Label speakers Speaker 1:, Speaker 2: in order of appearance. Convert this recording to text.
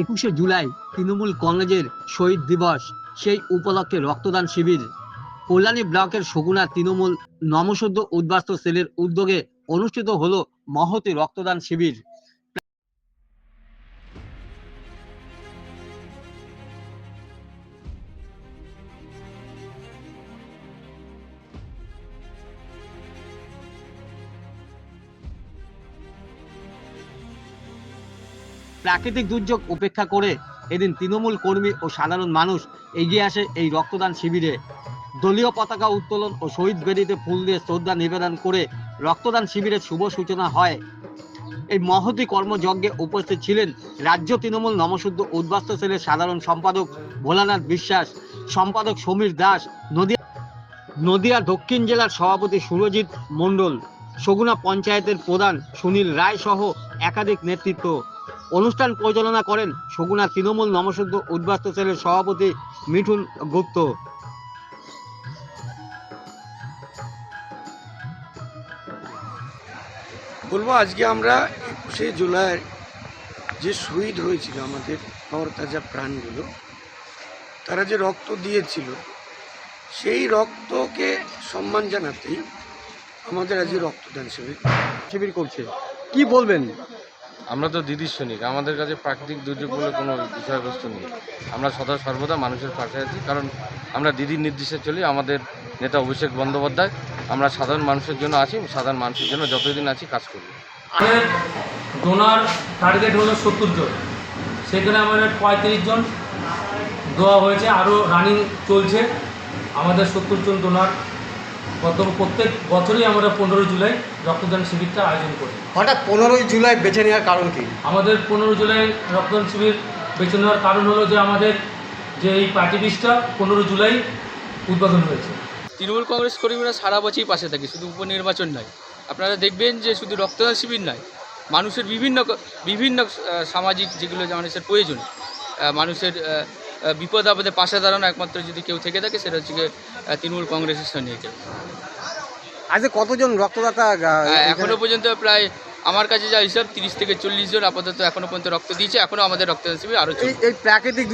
Speaker 1: একুশে জুলাই তৃণমূল কংগ্রেসের শহীদ দিবস, সেই উপলক্ষে রক্তদান শিবির। কল্যাণী ব্লকের সগুনা তৃণমূল নমসদ্য উদ্বাস্ত সেলের উদ্যোগে অনুষ্ঠিত হলো মহতি রক্তদান শিবির। প্রাকৃতিক দুর্যোগ উপেক্ষা করে এদিন তৃণমূল কর্মী ও সাধারণ মানুষ এগিয়ে আসে এই রক্তদান শিবিরে। দলীয় পতাকা উত্তোলন ও শহীদ বেদিতে ফুল দিয়ে শ্রদ্ধা নিবেদন করে রক্তদান শিবিরের শুভ সূচনা হয়। এই মহতি কর্মযজ্ঞে উপস্থিত ছিলেন রাজ্য তৃণমূল নমশুদ্ধ উদ্বাস্ত সেলের সাধারণ সম্পাদক ভোলানাথ বিশ্বাস, সম্পাদক সমীর দাস নদিয়া নদিয়া দক্ষিণ জেলার সভাপতি সুরজিৎ মণ্ডল সগুনা পঞ্চায়েতের প্রধান সুনীল রায় সহ একাধিক নেতৃত্ব। অনুষ্ঠান পরিচালনা করেন সগুনা তৃণমূল নমশুদ্ধ উদ্বাস্ত সেলের সভাপতি মিঠুন গুপ্ত।
Speaker 2: বলব আজকে আমরা একুশে জুলাই যে শহীদ হয়েছিল আমাদের তরতাজা প্রাণগুলো তারা যে রক্ত দিয়েছিল সেই রক্তকে সম্মান জানাতেই আমাদের আজকে রক্তদান শিবির
Speaker 1: শিবির করছে। কি বলবেন?
Speaker 3: আমরা তো দিদির সৈনিক, আমাদের কাছে প্রাকৃতিক দুর্যোগ বলে কোনো বিষয়বস্তু নেই। আমরা সদা সর্বদা মানুষের পাশে আছি, কারণ আমরা দিদির নির্দেশে চলি, আমাদের নেতা অভিষেক বন্দ্যোপাধ্যায়, আমরা সাধারণ মানুষের জন্য আছি, সাধারণ মানুষের জন্য যতদিন আছি কাজ করি
Speaker 4: আমাদের ডোনার টার্গেট হলো সত্তর জন। সেখানে আমাদের পঁয়ত্রিশ জন দেওয়া হয়েছে, আরও রানিং চলছে। আমাদের সত্তর জন ডোনার গত প্রত্যেক বছরই আমরা পনেরোই জুলাই রক্তদান শিবিরটা আয়োজন করি।
Speaker 1: হঠাৎ পনেরোই জুলাই বেছে নেওয়ার কারণ কি?
Speaker 4: আমাদের পনেরো জুলাই রক্তদান শিবির বেছে নেওয়ার কারণ হলো যে আমাদের যে এই পার্টি লিস্টটা পনেরো জুলাই উদ্বোধন হয়েছে।
Speaker 5: তৃণমূল কংগ্রেস কর্মীরা সারা বছরই পাশে থাকে শুধু উপনির্বাচন নয়। আপনারা দেখবেন যে শুধু রক্তদান শিবির নয় মানুষের বিভিন্ন বিভিন্ন সামাজিক যেগুলো মানুষের প্রয়োজন মানুষের বিপদ আপদে পাশে দাঁড়ানো একমাত্র যদি কেউ থেকে থাকে সেটা হচ্ছে গিয়ে, তৃণমূল কংগ্রেসের সৈনিক।
Speaker 1: আজকে কতজন রক্তদাতা
Speaker 5: এখনও? পর্যন্ত প্রায় আমার কাছে যা হিসাব তিরিশ থেকে চল্লিশ জন আপাতত এখনও পর্যন্ত রক্ত দিয়েছে এখনও আমাদের রক্তদান শিবির আরও
Speaker 1: এই প্রাকৃতিক